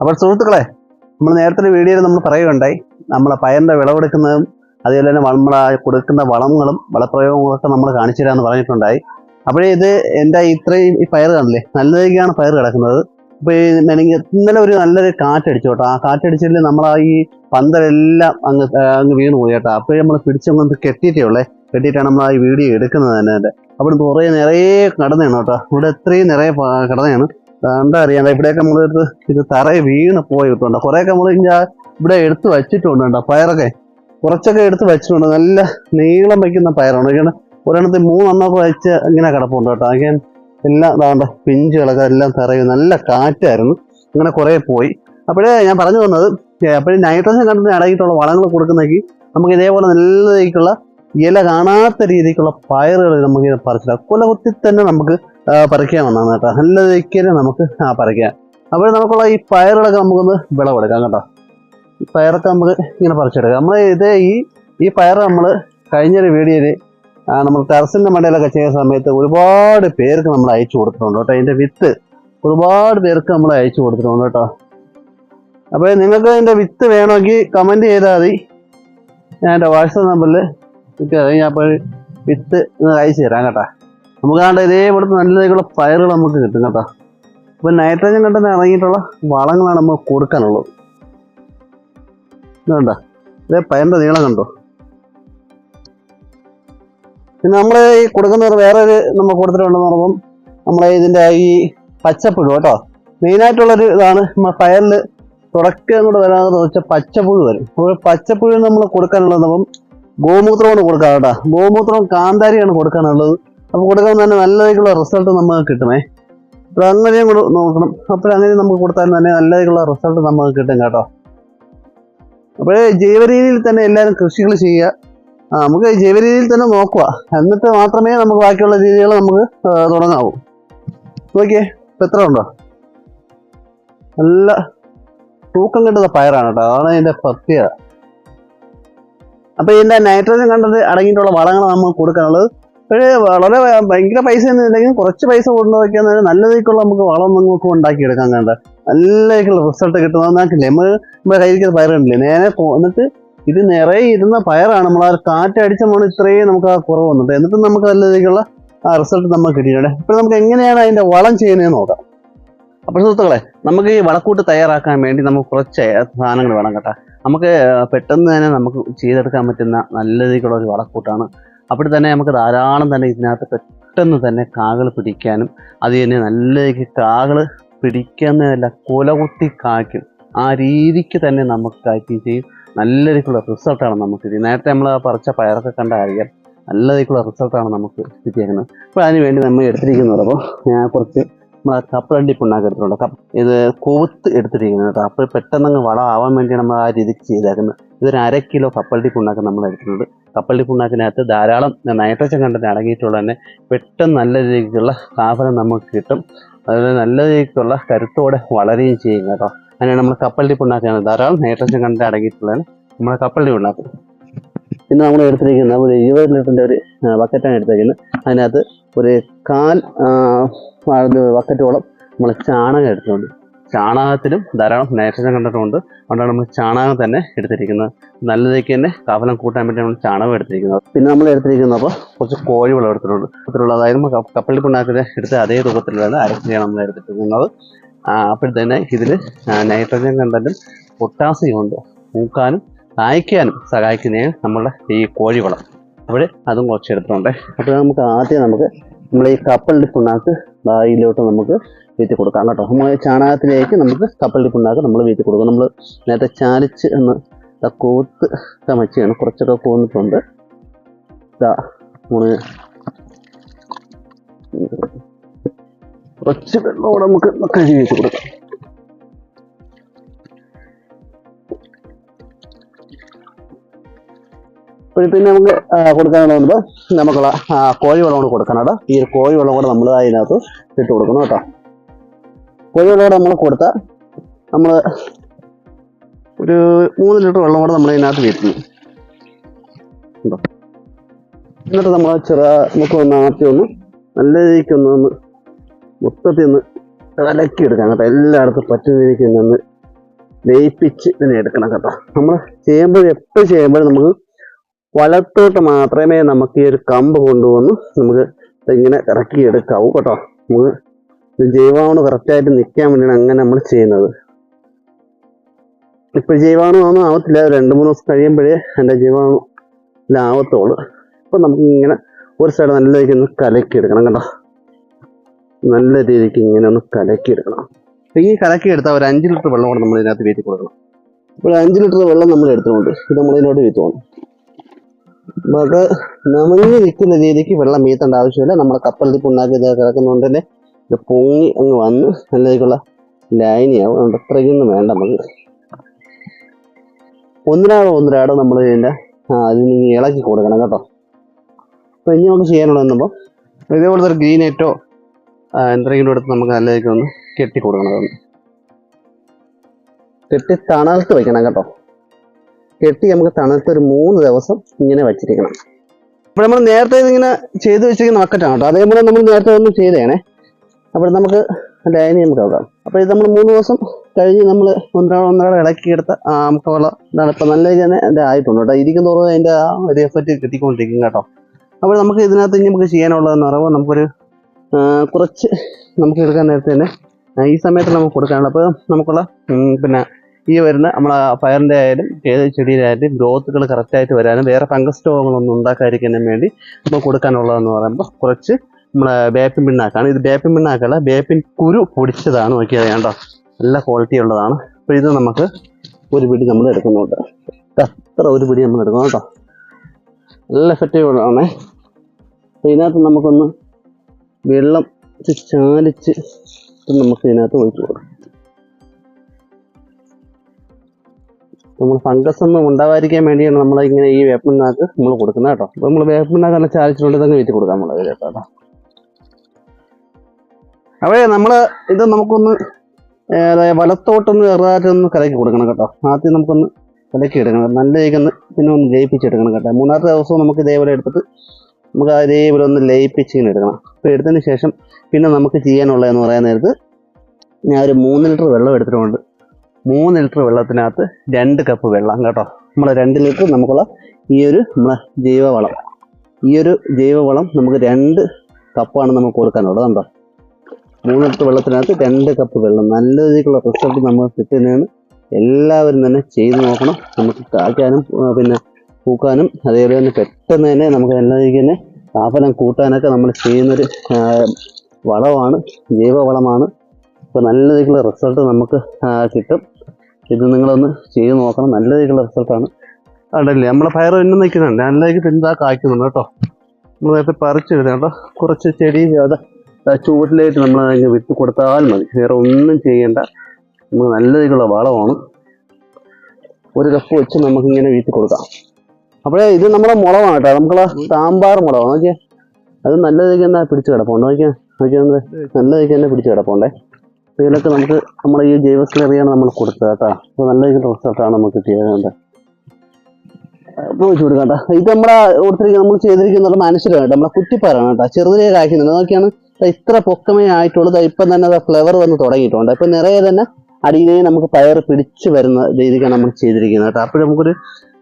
അപ്പോൾ സുഹൃത്തുക്കളെ നമ്മൾ നേരത്തെ വീഡിയോയിൽ നമ്മൾ പറയുകയുണ്ടായി. നമ്മളെ പയറിന്റെ വിളവെടുക്കുന്നതും അതുപോലെ തന്നെ നമ്മൾ കൊടുക്കുന്ന വളങ്ങളും വളപ്രയോഗങ്ങളൊക്കെ നമ്മൾ കാണിച്ചു തരാമെന്ന് പറഞ്ഞിട്ടുണ്ടായി. അപ്പോഴേ ഇത് എന്റെ ഇത്രയും ഈ പയർ കാണില്ലേ നല്ല രീതിക്കാണ് പയർ കിടക്കുന്നത്. അപ്പോൾ ഈ മെനങ്ങി ഇന്നലെ ഒരു നല്ലൊരു കാറ്റടിച്ചു കേട്ടോ ആ കാറ്റടിച്ചതിൽ നമ്മൾ ആ ഈ പന്തലെല്ലാം അങ്ങ് അങ്ങ് വീണ് പോയി കേട്ടോ. അപ്പോഴേ നമ്മൾ പിടിച്ചങ്ങ് കെട്ടിയിട്ടേ ഉള്ളേ. കെട്ടിയിട്ടാണ് നമ്മൾ ആ ഈ വീഡിയോ എടുക്കുന്നത് തന്നെ. അവിടെ കുറേ നിറയെ കടന്നയാണ് കേട്ടോ. ഇവിടെ എത്രയും നിറയെ കടന്നാണ് എന്താ അറിയണ്ട ഇവിടെയൊക്കെ നമ്മൾ എടുത്ത് ഇത് തറയെ വീണ് പോയിട്ടുണ്ട് കുറേയൊക്കെ നമ്മൾ ഇവിടെ എടുത്ത് വെച്ചിട്ടുണ്ട് കേട്ടോ പയറൊക്കെ. കുറച്ചൊക്കെ എടുത്ത് വെച്ചിട്ടുണ്ട്. നല്ല നീളം വയ്ക്കുന്ന പയറാണ്. ഇങ്ങനെ ഒരെണ്ണത്തിൽ മൂന്നെണ്ണമൊക്കെ വെച്ച് ഇങ്ങനെ കിടപ്പുണ്ട് കേട്ടോ. അങ്ങനെ എല്ലാം ഇതാണ്ട് പിഞ്ചുകളൊക്കെ എല്ലാം തറയും നല്ല കാറ്റായിരുന്നു. അങ്ങനെ കുറേ പോയി. അപ്പോഴേ ഞാൻ പറഞ്ഞു വന്നത് അപ്പോഴേ നൈട്രജൻ കണ്ടന്റ് അടങ്ങിയിട്ടുള്ള വളങ്ങൾ കൊടുക്കുന്നെങ്കിൽ നമുക്ക് ഇതേപോലെ നല്ല രീതിക്കുള്ള ഇല കാണാത്ത രീതിക്കുള്ള പയറുകൾ നമുക്ക് പറിച്ചിടാം. കുല കുത്തി തന്നെ നമുക്ക് പറിക്കാൻ വന്നതാണ് കേട്ടോ. നല്ല രീതിക്ക് നമുക്ക് ആ പറിക്കാം. അപ്പോൾ നമുക്കുള്ള ഈ പയറുകളൊക്കെ നമുക്കൊന്ന് വിളവെടുക്കാം കേട്ടോ. പയറൊക്കെ നമുക്ക് ഇങ്ങനെ പറിച്ചെടുക്കാം. നമ്മൾ ഇതേ ഈ ഈ പയർ നമ്മൾ കഴിഞ്ഞൊരു വീഡിയോയിൽ നമ്മൾ ടെറസിന്റെ മണ്ടയിലൊക്കെ ചെയ്യുന്ന സമയത്ത് ഒരുപാട് പേർക്ക് നമ്മൾ അയച്ചു കൊടുത്തിട്ടുണ്ട് കേട്ടോ. അതിന്റെ വിത്ത് ഒരുപാട് പേർക്ക് നമ്മൾ അയച്ചു കൊടുത്തിട്ടുണ്ട് കേട്ടോ. അപ്പോൾ നിങ്ങൾക്ക് അതിന്റെ വിത്ത് വേണമെങ്കിൽ കമന്റ് ചെയ്താൽ മതി. ഞാൻ എന്റെ വാട്സപ്പ് നമ്പറിൽ ഞാൻ അപ്പോൾ വിത്ത് അയച്ചു തരാം കേട്ടോ. നമുക്ക് ആണ്ട് ഇതേപോലെ നല്ല രീതിയിലുള്ള പയറുകൾ നമുക്ക് കിട്ടും കേട്ടോ. അപ്പം നൈട്രജൻ കണ്ടെന്ന് ഇറങ്ങിയിട്ടുള്ള വളങ്ങളാണ് നമ്മൾ കൊടുക്കാനുള്ളത്. ഇതുണ്ട ഇതേ പയറിന്റെ നീളം കണ്ടോ? പിന്നെ നമ്മൾ ഈ കൊടുക്കുന്ന വേറെ ഒരു നമ്മൾ കൊടുത്തിട്ടുണ്ടെന്ന് പറയുമ്പം നമ്മളെ ഇതിന്റെ ഈ പച്ചപ്പുഴു കേട്ടോ. മെയിനായിട്ടുള്ളൊരു ഇതാണ് നമ്മൾ പയറിൽ തുടക്കം കൂടെ വരാതെ വെച്ചാൽ പച്ചപ്പുഴു വരും. അപ്പോൾ പച്ചപ്പുഴു നമ്മൾ കൊടുക്കാനുള്ളത് അപ്പം ഗോമൂത്രമാണ് കൊടുക്കാം കേട്ടോ. ഗോമൂത്രവും കാന്താരിയാണ് കൊടുക്കാനുള്ളത്. അപ്പോൾ കൊടുക്കാൻ തന്നെ നല്ലതായിട്ടുള്ള റിസൾട്ട് നമുക്ക് കിട്ടണേ അപ്പോൾ അങ്ങനെയും കൂടെ നോക്കണം. അപ്പോൾ അങ്ങനെ നമുക്ക് കൊടുത്താൽ തന്നെ നല്ലതായിട്ടുള്ള റിസൾട്ട് നമുക്ക് കിട്ടും കേട്ടോ. അപ്പോൾ ജൈവരീതിയിൽ തന്നെ എല്ലാവരും കൃഷികൾ ചെയ്യുക. നമുക്ക് ജൈവരീതിയിൽ തന്നെ നോക്കുക. എന്നിട്ട് മാത്രമേ നമുക്ക് ബാക്കിയുള്ള രീതികൾ നമുക്ക് തുടങ്ങാവൂ. നോക്കിയേ ഇപ്പം എത്ര ഉണ്ടോ? നല്ല തൂക്കം കിട്ടുന്ന പയറാണ് കേട്ടോ. അതാണ് ഇതിന്റെ പ്രത്യേകത. അപ്പോൾ ഇതിന്റെ നൈട്രജൻ കണ്ടത് അടങ്ങിയിട്ടുള്ള വളങ്ങൾ നമുക്ക് കൊടുക്കാനുള്ളത്. പക്ഷേ വളരെ ഭയങ്കര പൈസ ഒന്നും ഇല്ലെങ്കിൽ കുറച്ച് പൈസ കൊണ്ടുവയ്ക്കാൻ നല്ല രീതിക്കുള്ള നമുക്ക് വളം നമുക്ക് ഉണ്ടാക്കിയെടുക്കാൻ കണ്ട നല്ല രീതിക്കുള്ള റിസൾട്ട് നമുക്കില്ലേ നമ്മൾ നമ്മുടെ കയ്യിരിക്കുന്ന പയർ കണ്ടില്ലേ? നേരെ എന്നിട്ട് ഇത് നിറയെ ഇരുന്ന പയറാണ് നമ്മൾ ആ കാറ്റടിച്ച നമ്മൾ ഇത്രയും നമുക്ക് ആ കുറവ് വന്നത്. എന്നിട്ട് നമുക്ക് നല്ല രീതിക്കുള്ള ആ റിസൾട്ട് നമുക്ക് കിട്ടിയിട്ടുണ്ട്. ഇപ്പോൾ നമുക്ക് എങ്ങനെയാണ് അതിന്റെ വളം ചെയ്യുന്നതെന്ന് നോക്കാം. അപ്പോൾ സുഹൃത്തുക്കളെ നമുക്ക് ഈ വളക്കൂട്ട് തയ്യാറാക്കാൻ വേണ്ടി നമുക്ക് കുറച്ച് സാധനങ്ങൾ വേണം കേട്ടോ. നമുക്ക് പെട്ടെന്ന് തന്നെ നമുക്ക് ചെയ്തെടുക്കാൻ പറ്റുന്ന നല്ല രീതിക്കുള്ള ഒരു വളക്കൂട്ടാണ് അപ്പോൾ തന്നെ നമുക്ക് ധാരാളം തന്നെ ഇതിനകത്ത് പെട്ടെന്ന് തന്നെ കാകൾ പിടിക്കാനും അത് തന്നെ നല്ല കാകൾ പിടിക്കുന്നതല്ല കൊലകുത്തി കാക്കും ആ രീതിക്ക് തന്നെ നമുക്ക് കായ്ക്കുകയും ചെയ്യും. നല്ല രീതിക്കുള്ള റിസൾട്ടാണ് നമുക്ക് ഇത് നേരത്തെ നമ്മൾ പറിച്ച പയറൊക്കെ കണ്ട അറിയാം നല്ല രീതിക്കുള്ള റിസൾട്ടാണ് നമുക്ക് കിട്ടിയേക്കുന്നത്. അപ്പോൾ അതിന് വേണ്ടി നമ്മൾ എടുത്തിരിക്കുന്നത് അപ്പോൾ ഞാൻ കുറച്ച് നമ്മൾ കപ്പലണ്ടി പിണ്ണാക്ക് എടുത്തിട്ടുണ്ട്. കപ്പ് ഇത് കൊവുത്ത് എടുത്തിരിക്കുന്നത് കേട്ടോ. അപ്പോൾ പെട്ടെന്ന് അങ്ങ് വളം ആവാൻ വേണ്ടി നമ്മൾ ആ രീതിക്ക് ചെയ്തേക്കുന്നത്. ഇതൊരു അര കിലോ കപ്പലണ്ടി പുണ്ണാക്ക് നമ്മൾ എടുക്കുന്നത് കപ്പലണ്ടി പുണ്ണാക്കിനകത്ത് ധാരാളം നൈട്രജൻ കണ്ടന്റ് അടങ്ങിയിട്ടുള്ള തന്നെ പെട്ടെന്ന് നല്ല രീതിക്കുള്ള സ്ഥാപനം നമുക്ക് കിട്ടും. അതുപോലെ നല്ല രീതിക്കുള്ള കരുത്തോടെ വളരുകയും ചെയ്യും കേട്ടോ. അങ്ങനെയാണ് നമ്മൾ കപ്പലണ്ടി പുണ്ണാക്കാണ് ധാരാളം നൈട്രജൻ കണ്ടന്റ് അടങ്ങിയിട്ടുള്ളതാണ് നമ്മുടെ കപ്പലണ്ടി പുണ്ണാക്ക്. പിന്നെ നമ്മൾ എടുത്തിരിക്കുന്ന ഒരു ഇരുപത് ലിറ്ററിന്റെ ഒരു ബക്കറ്റാണ് എടുത്തിരിക്കുന്നത്. അതിനകത്ത് ഒരു കാൽ ബക്കറ്റോളം നമ്മൾ ചാണകം എടുത്തിട്ടുണ്ട്. ചാണകത്തിലും ധാരാളം നൈട്രജൻ കണ്ടിട്ടുണ്ട് അതുകൊണ്ടാണ് നമ്മൾ ചാണകം തന്നെ എടുത്തിരിക്കുന്നത്. നല്ലതേക്ക് തന്നെ കഫലം കൂട്ടാൻ വേണ്ടി നമ്മൾ ചാണകം എടുത്തിരിക്കുന്നത്. പിന്നെ നമ്മൾ എടുത്തിരിക്കുന്നത് അപ്പോൾ കുറച്ച് കോഴി വെള്ളം എടുത്തിട്ടുണ്ട്. അത്തരമുള്ള അതായത് നമ്മൾ കപ്പ- കപ്പലണ്ടി പിണ്ണാക്കിൽ എടുത്ത അതേ രൂപത്തിലുള്ള അരക്കിയാണ് നമ്മൾ എടുത്തിരിക്കുന്നത്. അപ്പോൾ തന്നെ ഇതിൽ നൈട്രജൻ കണ്ടന്റും പൊട്ടാസ്യം ഉണ്ട്. പൂക്കാനും കായ്ക്കാനും സഹായിക്കുന്നതാണ് നമ്മളുടെ ഈ കോഴി വളം. അപ്പോൾ അതും കുറച്ച് എടുത്തിട്ടുണ്ട്. അപ്പോൾ നമുക്ക് ആദ്യം നമുക്ക് നമ്മൾ ഈ കപ്പലിന്റെ പിണ്ണാക്ക് ഇതിലോട്ട് നമുക്ക് വീട്ടിൽ കൊടുക്കാം കേട്ടോ. നമ്മൾ ചാണകത്തിലേക്ക് നമുക്ക് കപ്പലിന്റെ ഉണ്ടാക്കി നമ്മൾ വീട്ടിൽ കൊടുക്കും. നമ്മൾ നേരത്തെ ചാലിച്ച് എന്ന് കൂത്ത് ചമച്ചാണ് കുറച്ചൊക്കെ കൂന്നിട്ടുണ്ട്. ഇതാ നമ്മൾ കുറച്ച് വെള്ളം നമുക്ക് കഴുകി വെച്ച് കൊടുക്കാം. പിന്നെ നമുക്ക് കൊടുക്കാനുള്ളത് നമുക്കുള്ള കോഴിവെള്ളം കോഴി വെള്ളം കൂടെ കേട്ടോ. ഈ ഒരു കോഴി വെള്ളം കൂടെ നമ്മൾ അതിനകത്ത് ഇട്ട് കൊടുക്കണം കേട്ടോ. കോഴി വെള്ളം കൂടെ നമ്മൾ കൊടുത്താൽ നമ്മൾ ഒരു മൂന്ന് ലിറ്റർ വെള്ളം കൂടെ നമ്മൾ അതിനകത്ത് വീട്ടുന്നു. കേട്ടോ എന്നിട്ട് നമ്മൾ ചെറു നമുക്ക് ഒന്ന് ആദ്യം ഒന്ന് നല്ല രീതിക്ക് ഒന്ന് ഒന്ന് മൊത്തത്തിൽ ഒന്ന് കലക്കി എടുക്കാം കേട്ടോ. എല്ലായിടത്തും പറ്റുന്ന രീതിക്ക് ഒന്ന് ലയിപ്പിച്ച് ഇതിനെ എടുക്കണം കേട്ടോ. നമ്മൾ ചെയ്യുമ്പോൾ എപ്പോഴും ചെയ്യുമ്പോഴും നമുക്ക് വലത്തോട്ട് മാത്രമേ നമുക്ക് ഈ ഒരു കമ്പ് കൊണ്ടുവന്ന് നമുക്ക് ഇങ്ങനെ ഇറക്കി എടുക്കാവൂ കേട്ടോ. നമുക്ക് ജൈവാണു കറക്റ്റായിട്ട് നിൽക്കാൻ വേണ്ടിയാണ് അങ്ങനെ നമ്മൾ ചെയ്യുന്നത്. ഇപ്പൊ ജൈവാണു ഒന്നും ആവത്തില്ല. രണ്ട് മൂന്ന് ദിവസം കഴിയുമ്പോഴേ എന്റെ ജീവാണു ലാവത്തുള്ളൂ അപ്പൊ നമുക്ക് ഇങ്ങനെ ഒരു സൈഡ് നല്ല രീതിക്ക് ഒന്ന് കലക്കി എടുക്കണം കേട്ടോ. നല്ല രീതിക്ക് ഇങ്ങനെ ഒന്ന് കലക്കി എടുക്കണം അപ്പൊ ഈ കലക്കി എടുത്താൽ ഒരു അഞ്ച് ലിറ്റർ വെള്ളം കൂടെ നമ്മൾ ഇതിനകത്ത് വീട്ടിൽ കൊടുക്കണം. ഒരു അഞ്ച് ലിറ്റർ വെള്ളം നമ്മൾ എടുത്തുകൊണ്ട് ഇത് നമ്മൾ ഇതിനോട് പോകണം നമുക്ക് നമഞ്ഞ് നിൽക്കുന്ന രീതിക്ക് വെള്ളം വീത്തേണ്ട ആവശ്യമില്ല. നമ്മുടെ കപ്പലിൽ പുണ്ണാക്കി ഇത് കിടക്കുന്നതുകൊണ്ട് തന്നെ ഇത് പൊങ്ങി അങ്ങ് വന്ന് നല്ല ലൈനിയാവും അതുകൊണ്ട് അത്രയ്ക്കൊന്നും വേണ്ട നമുക്ക്. ഒന്നിനാടോ ഒന്നിനാടോ നമ്മൾ ഇതിന്റെ അതിന് ഇളക്കി കൊടുക്കണം കേട്ടോ. അപ്പോൾ ഇനി നമുക്ക് ചെയ്യാനുള്ളതെന്നുമ്പോൾ ഇതേപോലത്തെ ഒരു ഗ്രീനേറ്റോ എന്തെങ്കിലും എടുത്ത് നമുക്ക് നല്ല കെട്ടി കൊടുക്കണം കെട്ടി തണർത്ത് വെക്കണം കേട്ടോ. കെട്ടി നമുക്ക് തണുത്തൊരു മൂന്ന് ദിവസം ഇങ്ങനെ വച്ചിരിക്കണം. അപ്പോൾ നമ്മൾ നേരത്തെ ഇതിങ്ങനെ ചെയ്ത് വെച്ചിരിക്കുന്ന ബക്കറ്റാണ് കേട്ടോ അതേപോലെ നമ്മൾ നേരത്തെ ഒന്ന് ചെയ്തേണേ അപ്പോൾ നമുക്ക് ലൈനി നമുക്ക് നോക്കാം അപ്പോൾ ഇത് നമ്മൾ മൂന്ന് ദിവസം കഴിഞ്ഞ് നമ്മൾ ഒന്നരാൾ ഒന്നരാൾ ഇളക്കിയെടുത്ത നമുക്കുള്ള ഇതാണ് ഇപ്പം നല്ല രീതി തന്നെ എന്റെ ആയിട്ടുണ്ട് കേട്ടോ. ഇരിക്കും തോറും അതിന്റെ ആ ഒരു എഫക്റ്റ് കിട്ടിക്കൊണ്ടിരിക്കും കേട്ടോ. അപ്പോൾ നമുക്ക് ഇതിനകത്ത് ഇനി നമുക്ക് ചെയ്യാനുള്ളതെന്ന് പറയുമ്പോൾ നമുക്കൊരു കുറച്ച് നമുക്ക് എടുക്കാൻ നേരത്തെ തന്നെ ഈ സമയത്ത് നമുക്ക് കൊടുക്കാനുള്ള അപ്പോൾ നമുക്കുള്ള പിന്നെ ഈ വരുന്ന നമ്മളെ പയറിന്റെ ആയാലും ഏത് ചെടിയിലായാലും ഗ്രോത്തുകൾ കറക്റ്റായിട്ട് വരാനും വേറെ ഫംഗസ് രോഗങ്ങളൊന്നും ഉണ്ടാക്കാതിരിക്കാനും വേണ്ടി നമുക്ക് കൊടുക്കാനുള്ളതെന്ന് പറയുമ്പോൾ കുറച്ച് നമ്മളെ വേപ്പിൻ പിണ്ണാക്കാണ്. ഇത് വേപ്പിൻ പിണ്ണാക്കല്ല വേപ്പിൻ കുരു പൊടിച്ചതാണ് നോക്കിയത് കേട്ടോ നല്ല ക്വാളിറ്റി ഉള്ളതാണ്. അപ്പോൾ ഇത് നമുക്ക് ഒരു പിടി നമ്മൾ എടുക്കുന്നുണ്ട്. അത്ര ഒരു പിടി നമ്മൾ എടുക്കണം കേട്ടോ. നല്ല എഫക്റ്റീവ് ആണേ അപ്പോൾ ഇതിനകത്ത് നമുക്കൊന്ന് വെള്ളം ചാലിച്ച് നമുക്ക് ഇതിനകത്ത് ഒഴിച്ചു കൊടുക്കാം. നമ്മൾ ഫംഗസ് ഒന്നും ഉണ്ടാവാതിരിക്കാൻ വേണ്ടിയാണ് നമ്മൾ ഇങ്ങനെ ഈ വേപ്പിനാക്ക് നമ്മൾ കൊടുക്കുന്നത് കേട്ടോ. അപ്പോൾ നമ്മൾ വേപ്പിനാക്ക് നല്ല ചാലിച്ചിട്ടുണ്ട് തന്നെ വീട്ടിൽ കൊടുക്കാം നമ്മൾ കേട്ടോ. അവയെ നമ്മൾ ഇത് നമുക്കൊന്ന് വലത്തോട്ടൊന്ന് ചെറുതായിട്ടൊന്ന് കലക്കി കൊടുക്കണം കേട്ടോ. ആദ്യം നമുക്കൊന്ന് കലക്കി എടുക്കണം. നല്ല രീതിക്കൊന്ന് പിന്നെ ഒന്ന് ലയിപ്പിച്ചെടുക്കണം കേട്ടോ. മൂന്നാമത്തെ ദിവസവും നമുക്ക് ഇതേപോലെ എടുത്തിട്ട് നമുക്ക് അതേപോലെ ഒന്ന് ലയിപ്പിച്ച് ഇങ്ങനെ എടുക്കണം. അപ്പോൾ എടുത്തതിന് ശേഷം പിന്നെ നമുക്ക് ചെയ്യാനുള്ളതെന്ന് പറയാൻ നേരത്ത് ഞാൻ ഒരു മൂന്ന് ലിറ്റർ വെള്ളം എടുത്തിട്ടുണ്ട്. മൂന്ന് ലിറ്റർ വെള്ളത്തിനകത്ത് രണ്ട് കപ്പ് വെള്ളം കേട്ടോ. നമ്മൾ രണ്ട് ലിറ്റർ നമുക്കുള്ള ഈ ഒരു നമ്മളെ ജൈവവളം. ഈ ഒരു ജൈവവളം നമുക്ക് രണ്ട് കപ്പാണ് നമുക്ക് കൊടുക്കാനുള്ളത് കണ്ടോ. മൂന്ന് ലിറ്റർ വെള്ളത്തിനകത്ത് രണ്ട് കപ്പ് വെള്ളം. നല്ല രീതിക്കുള്ള റിസൾട്ട് നമ്മൾ കിട്ടുന്നതാണ് എല്ലാവരും തന്നെ ചെയ്ത് നോക്കണം. നമുക്ക് കായ്ക്കാനും പിന്നെ പൂക്കാനും അതേപോലെ തന്നെ പെട്ടെന്ന് തന്നെ നമുക്ക് നല്ല രീതിക്ക് തന്നെ താപനം കൂട്ടാനൊക്കെ നമ്മൾ ചെയ്യുന്നൊരു വളമാണ് ജൈവവളമാണ്. അപ്പോൾ നല്ല രീതിക്കുള്ള റിസൾട്ട് നമുക്ക് കിട്ടും. ഇത് നിങ്ങളൊന്ന് ചെയ്ത് നോക്കണം. നല്ല രീതിക്കുള്ള റിസൾട്ടാണ് അതല്ലേ നമ്മളെ പയർ പിന്നെ നിൽക്കുന്നുണ്ട്. നല്ല രീതിക്ക് എന്താ കായ്ക്കുന്നുണ്ട് കേട്ടോ. നമ്മൾ നേരത്തെ പറിച്ചെടുത്ത കേട്ടോ. കുറച്ച് ചെടി അത് ചുവട്ടിലായിട്ട് നമ്മൾ അതിന് വിത്ത് കൊടുത്താൽ മതി. വേറെ ഒന്നും ചെയ്യേണ്ട. നമുക്ക് നല്ല രീതിക്കുള്ള വളമാണ് ഒരു കപ്പ് വെച്ച് നമുക്കിങ്ങനെ വീട്ടിൽ കൊടുക്കാം. അപ്പോഴേ ഇത് നമ്മുടെ മുളകാണ് കേട്ടോ. നമുക്കുള്ള സാമ്പാർ മുളകാണ്. നോക്കിയാൽ അത് നല്ല രീതിക്ക് തന്നെ പിടിച്ച് കിടപ്പുണ്ട്. നോക്കിയാൽ നോക്കിയാൽ നല്ല രീതിക്ക് തന്നെ പിടിച്ച് കിടപ്പുണ്ടേ. ഇതിലൊക്കെ നമുക്ക് നമ്മൾ ഈ ജൈവ സ്ലറിയാണ് നമ്മൾ കൊടുത്തത് കേട്ടോ. അപ്പോൾ നല്ല റിസൾട്ടാണ് നമുക്ക് കിട്ടിയത് വെച്ച് കൊടുക്കാം കേട്ടോ. ഇത് നമ്മളെ കൊടുത്തിരിക്കുന്ന നമ്മൾ ചെയ്തിരിക്കുന്ന മനുഷ്യരാണ് കേട്ടോ. നമ്മളെ കുറ്റിപ്പാറാണ് കേട്ടോ. ചെറുതിലേ കായ്ക്കുന്നുണ്ട്. നോക്കിയാണ്. ഇത്ര പൊക്കമേ ആയിട്ടുള്ളത് ഇപ്പം തന്നെ ഫ്ലവർ വന്ന് തുടങ്ങിയിട്ടുണ്ട്. ഇപ്പം നിറയെ തന്നെ അടിയിലേ നമുക്ക് പയർ പിടിച്ച് വരുന്ന രീതിക്കാണ് നമ്മൾ ചെയ്തിരിക്കുന്നത് കേട്ടോ. അപ്പോൾ നമുക്കൊരു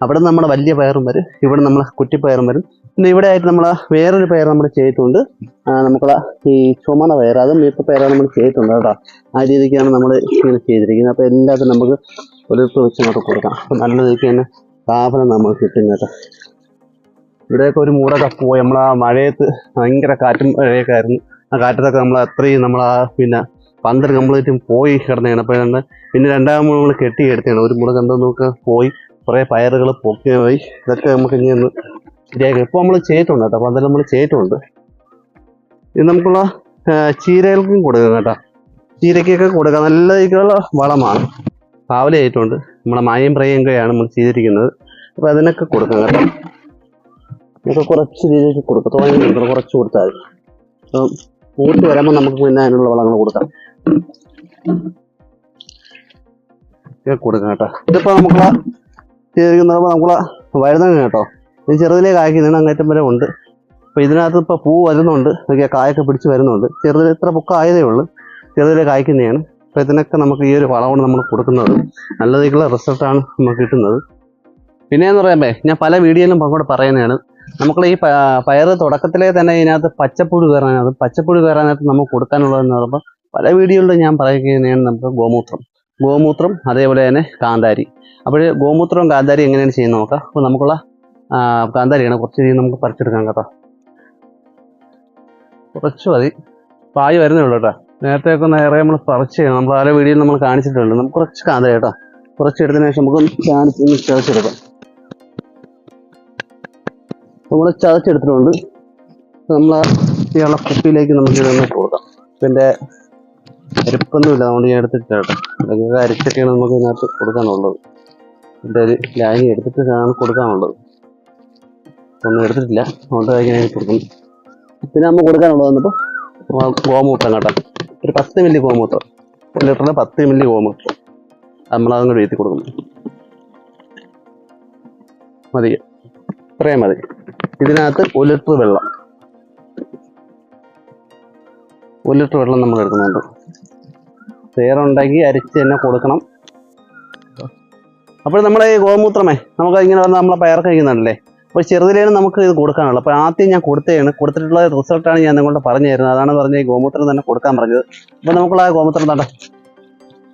അവിടെ നമ്മുടെ വലിയ പയറും വരും. ഇവിടെ നമ്മളെ കുറ്റിപ്പയറും വരും. ഇവിടെ ആയിട്ട് നമ്മൾ വേറൊരു പയർ നമ്മൾ ചെയ്തിട്ടുണ്ട്. നമുക്കുള്ള ഈ ചുമന്ന പയർ അതും ഇപ്പം പയറാണ് നമ്മൾ ചെയ്തിട്ടുണ്ട് കേട്ടോ. ആ രീതിക്കാണ് നമ്മൾ ഇങ്ങനെ ചെയ്തിരിക്കുന്നത്. അപ്പോൾ എല്ലാത്തിനും നമുക്ക് ഒരു നമുക്ക് കൊടുക്കാം. അപ്പം നല്ല രീതിക്ക് തന്നെ താപനം നമുക്ക് കിട്ടും കേട്ടോ. ഇവിടെയൊക്കെ ഒരു മൂടൊക്കെ പോയി. നമ്മൾ ആ മഴയത്ത് ഭയങ്കര കാറ്റും മഴയൊക്കെ ആയിരുന്നു. ആ കാറ്റത്തൊക്കെ നമ്മൾ അത്രയും നമ്മൾ ആ പിന്നെ പന്തൽ കംപ്ലീറ്റും പോയി കിടന്നതാണ് അപ്പോൾ രണ്ട് പിന്നെ രണ്ടാമത് നമ്മൾ കെട്ടി എടുത്തതാണ് ഒരു മുള കണ്ടു നമുക്ക് പോയി. കുറേ പയറുകൾ പൊക്കി പോയി. ഇതൊക്കെ നമുക്ക് ഇനി ഒന്ന് ശരിയാക്കി ഇപ്പോൾ നമ്മൾ ചെയ്തിട്ടുണ്ട് കേട്ടോ. പന്തൽ നമ്മൾ ചെയ്തിട്ടുണ്ട്. ഇത് നമുക്കുള്ള ചീരകൾക്കും കൊടുക്കാം കേട്ടോ. ചീരക്കൊക്കെ കൊടുക്കാം. നല്ല രീതിയിലുള്ള വളമാണ്. രാവിലെ ആയിട്ടുണ്ട്. നമ്മളെ മായം പ്രയങ്കയാണ് നമ്മൾ ചെയ്തിരിക്കുന്നത്. അപ്പോൾ അതിനൊക്കെ കൊടുക്കാം കേട്ടോ. നമുക്ക് കുറച്ച് രീതിയിൽ കൊടുക്കാം. തോന്നി കുറച്ച് കൊടുത്താൽ അപ്പം പൂട്ട് വരുമ്പോൾ നമുക്ക് പിന്നെ അതിനുള്ള വളങ്ങൾ കൊടുക്കാം. കൊടുക്കാം കേട്ടോ. ഇതിപ്പോൾ നമുക്കുള്ള ചെയ്തിരിക്കുന്ന നമുക്കുള്ള വഴുതങ്ങ കേട്ടോ. ഇത് ചെറുതിലേ കായ്ക്കുന്നതാണ് അങ്ങേറ്റം വരെ ഉണ്ട്. അപ്പോൾ ഇതിനകത്ത് ഇപ്പോൾ പൂ വരുന്നുണ്ട്. ഇതൊക്കെ കായൊക്കെ പിടിച്ച് വരുന്നുണ്ട്. ചെറുതിൽ ഇത്ര പൊക്കായതേ ഉള്ളൂ. ചെറുതിലേ കായ്ക്കുന്നതാണ് അപ്പോൾ ഇതിനൊക്കെ നമുക്ക് ഈ ഒരു വളമാണ് നമ്മൾ കൊടുക്കുന്നത്. നല്ല രീതിയിലുള്ള റിസൾട്ടാണ് നമുക്ക് കിട്ടുന്നത്. പിന്നെയെന്ന് പറയുമ്പോൾ ഞാൻ പല വീഡിയോയിലും പങ്കോട് പറയുന്നതാണ്. നമുക്ക് ഈ പയർ തുടക്കത്തിലേ തന്നെ ഇതിനകത്ത് പച്ചപ്പുഴു കയറാനത് പച്ചപ്പുഴു കയറാനായിട്ട് നമുക്ക് കൊടുക്കാനുള്ളതെന്ന് പറയുമ്പോൾ പല വീഡിയോകളിലും ഞാൻ പറയുന്നതാണ് നമുക്ക് ഗോമൂത്രം. ഗോമൂത്രം അതേപോലെ തന്നെ കാന്താരി. അപ്പോൾ ഗോമൂത്രവും കാന്താരി എങ്ങനെയാണ് ചെയ്യുന്നത് നോക്കാം. അപ്പോൾ നമുക്കുള്ള കാന്താരിയാണ് കുറച്ച് ഇനി നമുക്ക് പറിച്ചെടുക്കാം കേട്ടോ. കുറച്ച് മതി. പായ് വരുന്നേ ഉള്ളൂ കേട്ടോ. നേരത്തെ ഒക്കെ നേരെ നമ്മൾ പറിച്ച് നമ്മൾ ആരോ വീഡിയോയിൽ നമ്മൾ കാണിച്ചിട്ടുണ്ട്. നമുക്ക് കുറച്ച് കാന്താരി കേട്ടോ. കുറച്ച് എടുത്തതിന് ശേഷം നമുക്കൊന്ന് ചാണിച്ച് ചതച്ചെടുക്കാം. നമ്മൾ ചതച്ചെടുത്തിട്ടുണ്ട്. നമ്മൾ ഇയാളെ കുപ്പിയിലേക്ക് നമുക്ക് ഇതൊന്ന് കൊടുക്കാം. ഇതിന്റെ അരിപ്പൊന്നുമില്ല അതുകൊണ്ട് ഞാൻ എടുത്തിട്ട് കേട്ടോ. അരിച്ചൊക്കെയാണ് നമുക്ക് ഇതിനകത്ത് കൊടുക്കാനുള്ളത്. ഇതിന്റെ ഒരു ലായനി എടുത്തിട്ട് ആണ് കൊടുക്കാനുള്ളത്. ഒന്നും എടുത്തിട്ടില്ല. അതുകൊണ്ട് ഇങ്ങനെ കൊടുക്കുന്നു. പിന്നെ നമ്മൾ കൊടുക്കാനുള്ളത് വന്നപ്പോൾ ഗോമൂത്രം കേട്ടോ. ഒരു പത്ത് മില്ലി ഗോമൂത്രം. ഒരു ലിറ്ററിന് പത്ത് മില്ലി ഗോമൂത്രം. നമ്മളതും കൂടി വീഴ്ത്തി കൊടുക്കുന്നു. മതി. ഇത്രയും മതി. ഇതിനകത്ത് ഒരു ലിറ്റർ വെള്ളം. ഒരു ലിറ്റർ വെള്ളം നമ്മൾ എടുക്കുന്നുണ്ട്. വേറെ ഉണ്ടെങ്കിൽ അരിച്ച് തന്നെ കൊടുക്കണം. അപ്പോൾ നമ്മുടെ ഈ ഗോമൂത്രമേ നമുക്ക് ഇങ്ങനെ വന്ന് നമ്മളെ പയർ കഴിക്കുന്നുണ്ടല്ലേ അപ്പോൾ ചെറുതിലേനും നമുക്ക് ഇത് കൊടുക്കാനുള്ളൂ. അപ്പോൾ ആദ്യം ഞാൻ കൊടുത്തതാണ്. കൊടുത്തിട്ടുള്ള റിസൾട്ടാണ് ഞാൻ നിങ്ങളോട് പറഞ്ഞു തരുന്നത്. അതാണ് പറഞ്ഞത് ഗോമൂത്രം തന്നെ കൊടുക്കാൻ പറഞ്ഞത്. അപ്പോൾ നമുക്കുള്ള ആ ഗോമൂത്രം തന്നെ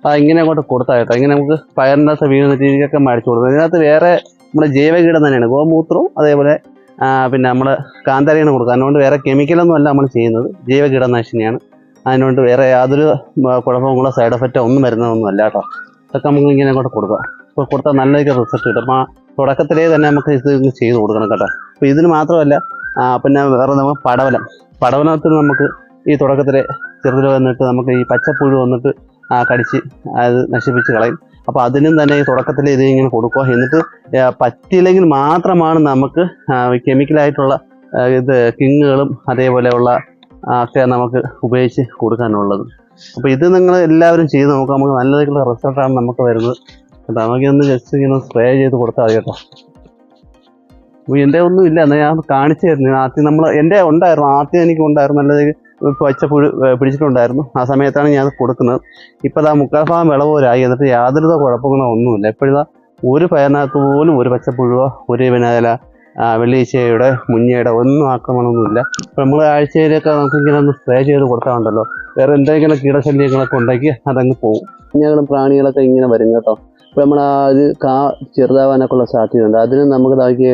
ആ ഇങ്ങനെ അങ്ങോട്ട് കൊടുത്താൽ കേട്ടോ. ഇങ്ങനെ നമുക്ക് പയറിന്റെ അകത്ത് വീഴുന്ന രീതിക്കൊക്കെ കൊടുക്കും. ഇതിനകത്ത് വേറെ നമ്മുടെ ജൈവകീടം തന്നെയാണ്. ഗോമൂത്രവും അതേപോലെ പിന്നെ നമ്മൾ കാന്താരിയാണ് കൊടുക്കുക. അതുകൊണ്ട് വേറെ കെമിക്കലൊന്നും അല്ല നമ്മൾ ചെയ്യുന്നത്. ജൈവ കീടനാശിനിയാണ് അതിനുകൊണ്ട് വേറെ യാതൊരു കുഴപ്പങ്ങളോ സൈഡ് എഫക്റ്റോ ഒന്നും വരുന്നതൊന്നും അല്ല കേട്ടോ. ഇതൊക്കെ നമുക്ക് ഇങ്ങനെ അങ്ങോട്ട് കൊടുക്കുക അപ്പോൾ കൊടുത്താൽ നല്ല റിസൾട്ട് കിട്ടും. അപ്പോൾ തുടക്കത്തിലേ തന്നെ നമുക്ക് ഇത് ചെയ്തു കൊടുക്കണം കേട്ടോ. അപ്പോൾ ഇതിന് മാത്രമല്ല പിന്നെ വേറെ നമുക്ക് പടവലം. പടവലത്തിന് നമുക്ക് ഈ തുടക്കത്തിലെ ചെറുതിൽ വന്നിട്ട് നമുക്ക് ഈ പച്ചപ്പുഴു വന്നിട്ട് കടിച്ച് അത് നശിപ്പിച്ച് കളയും. അപ്പോൾ അതിനും തന്നെ ഈ തുടക്കത്തിൽ ഇത് ഇങ്ങനെ കൊടുക്കുക. എന്നിട്ട് പറ്റിയില്ലെങ്കിൽ മാത്രമാണ് നമുക്ക് കെമിക്കലായിട്ടുള്ള ഇത് കിങ്ങുകളും അതേപോലെയുള്ള ഒക്കെ നമുക്ക് ഉപയോഗിച്ച് കൊടുക്കാനുള്ളത്. അപ്പോൾ ഇത് നിങ്ങൾ എല്ലാവരും ചെയ്ത് നോക്കുക. നമുക്ക് നല്ല രീതിയിലുള്ള റിസൾട്ടാണ് നമുക്ക് വരുന്നത്. കേട്ടോ നമുക്ക് ഒന്ന് ജസ്റ്റ് ഇങ്ങനെ സ്പ്രേ ചെയ്ത് കൊടുത്താൽ മതി കേട്ടോ. എന്റെ ഒന്നും ഇല്ല എന്നാൽ ഞാൻ കാണിച്ചു തരുന്നു. ആദ്യം നമ്മൾ എന്റെ ഉണ്ടായിരുന്നു ആദ്യം എനിക്ക് ഉണ്ടായിരുന്നു നല്ലത് പച്ച പുഴു പിടിച്ചിട്ടുണ്ടായിരുന്നു. ആ സമയത്താണ് ഞാൻ കൊടുക്കുന്നത്. ഇപ്പോൾ ഇതാ മുക്കാൽ ഭാഗം വിളവ് പോലായി എന്നിട്ട് യാതൊരു കുഴപ്പങ്ങളോ ഒന്നുമില്ല. എപ്പോഴും ഒരു പയറിനകത്ത് പോലും ഒരു പച്ചപ്പുഴുവോ ഒരു ആ, വെള്ളീച്ചയുടെ മുഞ്ഞയുടെ ഒന്നും ആക്രമണമൊന്നുമില്ല. അപ്പോൾ നമ്മൾ ആഴ്ചയിലൊക്കെ നമുക്ക് ഇങ്ങനെ ഒന്ന് സ്പ്രേ ചെയ്ത് കൊടുത്താൽ ഉണ്ടല്ലോ വേറെ എന്തെങ്കിലും കീടശല്യങ്ങളൊക്കെ ഉണ്ടെങ്കിൽ അതങ്ങ് പോകും. ഞങ്ങളും പ്രാണികളൊക്കെ ഇങ്ങനെ വരും കേട്ടോ. നമ്മൾ ആ ഒരു കാ ചെറുതാവാനൊക്കെ ഉള്ള സാധ്യതയുണ്ട്. അതിന് നമുക്ക് ഇതാക്കി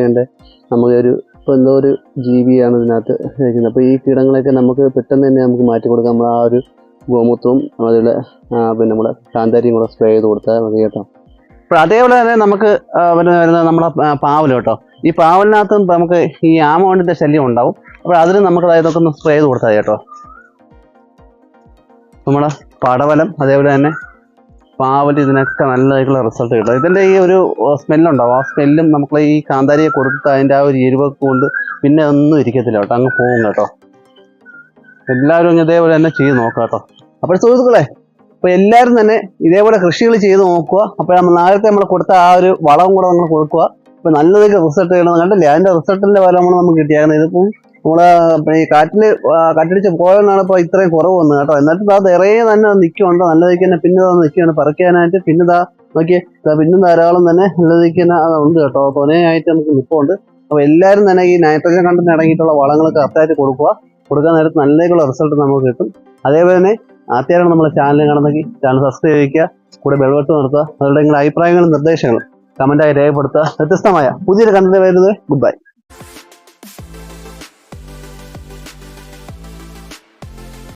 നമുക്ക് ഒരു ഇപ്പോൾ എന്തോ ഒരു ജീവിയാണ് ഇതിനകത്ത് കഴിക്കുന്നത് അപ്പോൾ ഈ കീടങ്ങളെയൊക്കെ നമുക്ക് പെട്ടെന്ന് തന്നെ നമുക്ക് മാറ്റി കൊടുക്കാം. നമ്മൾ ആ ഒരു ഗോമൂത്രവും അതുപോലെ പിന്നെ നമ്മുടെ കാന്താരിയും കൂടെ സ്പ്രേ ചെയ്ത് കൊടുത്താൽ മതി കേട്ടോ. അപ്പോൾ അതേപോലെ തന്നെ നമുക്ക് പിന്നെ വരുന്നത് നമ്മുടെ പാവൽ കേട്ടോ. ഈ പാവലിനകത്തും നമുക്ക് ഈ ആമോണ്ടിന്റെ ശല്യം ഉണ്ടാവും. അപ്പോൾ അതിന് നമുക്ക് ഇതൊക്കെ ഒന്ന് സ്പ്രേ ചെയ്ത് കൊടുത്താൽ കേട്ടോ. നമ്മുടെ പടവലം അതേപോലെ തന്നെ പാവൽ ഇതിനൊക്കെ നല്ലതായിട്ടുള്ള റിസൾട്ട് കിട്ടും. ഇതിന്റെ ഈ ഒരു സ്മെല്ലുണ്ടാവും ആ സ്മെല്ലും നമുക്ക് ഈ കാന്താരിയെ കൊടുത്ത് അതിന്റെ ആ ഒരു എരിവൊക്കെ കൊണ്ട് പിന്നെ ഒന്നും ഇരിക്കത്തില്ല കേട്ടോ. അങ്ങ് പോകും കേട്ടോ. എല്ലാവരും ഇതേപോലെ തന്നെ ചെയ്ത് നോക്കാം കേട്ടോ. അപ്പോൾ സുഹൃത്തുക്കളെ അപ്പോൾ എല്ലാവരും തന്നെ ഇതേപോലെ കൃഷികൾ ചെയ്ത് നോക്കുക. അപ്പോൾ നമ്മൾ നേരത്തെ നമ്മൾ കൊടുത്ത ആ ഒരു വളവും കൂടെ നമ്മൾ കൊടുക്കുക. അപ്പോൾ നല്ലതൊക്കെ റിസൾട്ട് കിട്ടണം കണ്ടില്ലേ? അതിന്റെ റിസൾട്ടിന്റെ ഫലമാണ് നമുക്ക് കിട്ടിയാകുന്നത് ഇതിപ്പം നമ്മളെ ഈ കാറ്റിൽ കാറ്റടിച്ച് പോയെന്നാണ് ഇപ്പൊ ഇത്രയും കുറവ് വന്നത് കേട്ടോ. എന്നിട്ട് അത് ഇറയെ തന്നെ നിൽക്കുന്നുണ്ട് നല്ലതൊക്കെ തന്നെ പിന്നെ നിൽക്കുകയാണ് പറിക്കാനായിട്ട് പിന്നെ ഇതാ നോക്കിയേ ഇതാ പിന്നെ ധാരാളം തന്നെ നല്ലതൊക്കെ തന്നെ ഉണ്ട് കേട്ടോ. തുനയായിട്ട് നമുക്ക് നിൽപ്പുണ്ട് അപ്പോൾ എല്ലാവരും തന്നെ ഈ നൈട്രജൻ കണ്ടന്റ് അടങ്ങിയിട്ടുള്ള വളങ്ങൾ കറക്റ്റായിട്ട് കൊടുക്കുക. കൊടുക്കാൻ നേരത്ത് നല്ലതുള്ള റിസൾട്ട് നമുക്ക് കിട്ടും. അതേപോലെ തന്നെ അത്യാവശ്യം നമ്മുടെ ചാനൽ കാണുന്നെങ്കിൽ ചാനൽ സബ്സ്ക്രൈബ് ചെയ്യുക. കൂടെ ബെൽവെട്ട് നിർത്തുക അതുകൊണ്ട് നിങ്ങളുടെ അഭിപ്രായങ്ങളും നിർദ്ദേശങ്ങളും കമന്റായി രേഖപ്പെടുത്തുക. വ്യത്യസ്തമായ പുതിയൊരു കണ്ടന്റ് വരുന്നത്. Good bye